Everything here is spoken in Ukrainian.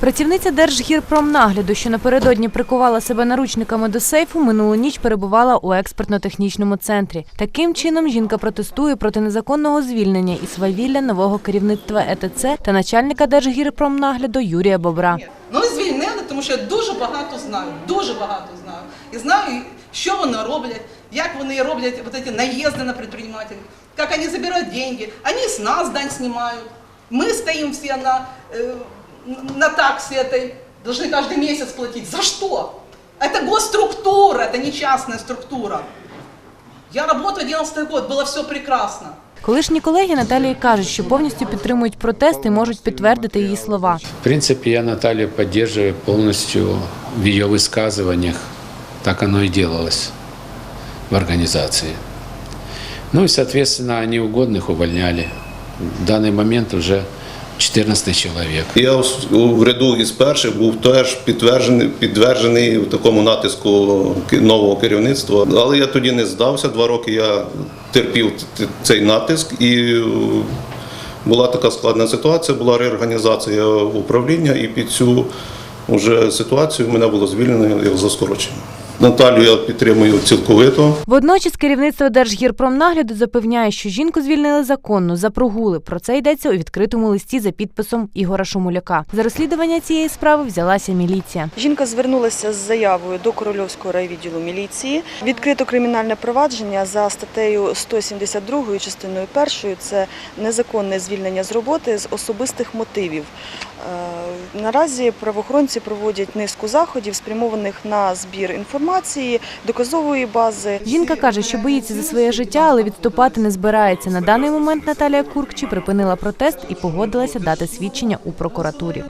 Працівниця Держгірпромнагляду, що напередодні прикувала себе наручниками до сейфу, минулу ніч перебувала у експертно-технічному центрі. Таким чином жінка протестує проти незаконного звільнення і свавілля нового керівництва ЕТЦ та начальника Держгірпромнагляду Юрія Бобра. Ну, звільнили, тому що я дуже багато знаю, дуже багато знаю. І знаю, що вони роблять, як вони роблять вот эти наїзди на предпринимателей, як вони забирають деньги. Вони з нас дань знімають. Ми стоїмо всі на, э, на таксі этой, должны каждый месяц платить. За что? Это госструктура, это не частная структура. Я работаю 11 год, было все прекрасно. Колишні колеги Наталії кажуть, що повністю підтримують протест і можуть підтвердити її слова. В принципе, я Наталью поддерживаю полностью в ее высказываниях. Так оно и делалось в организации. Ну и, соответственно, неугодных увольняли. В данный момент уже 14 человек. Я в- в ряду із перших був теж підтверджений, підтверджений в такому натиску нового керівництва. Але я тоді не здався. Два роки я терпів цей натиск і е, була така складна ситуація, була реорганізація управління, і під цю вже ситуацію мене було звільнено як за скорочення. Наталю я підтримую цілковито. Водночас керівництво Держгірпромнагляду запевняє, що жінку звільнили законно за прогули. Про це йдеться у відкритому листі за підписом Ігора Шумуляка. За розслідування цієї справи взялася міліція. Жінка звернулася з заявою до Корольовського райвідділу міліції. Відкрито кримінальне провадження за статтею 172 частиною 1 – це незаконне звільнення з роботи з особистих мотивів. Е, Наразі правоохоронці проводять низку заходів, спрямованих на збір інформації, доказової бази. Жінка каже, що боїться за своє життя, але відступати не збирається. На даний момент Наталія Куркчі припинила протест і погодилася дати свідчення у прокуратурі.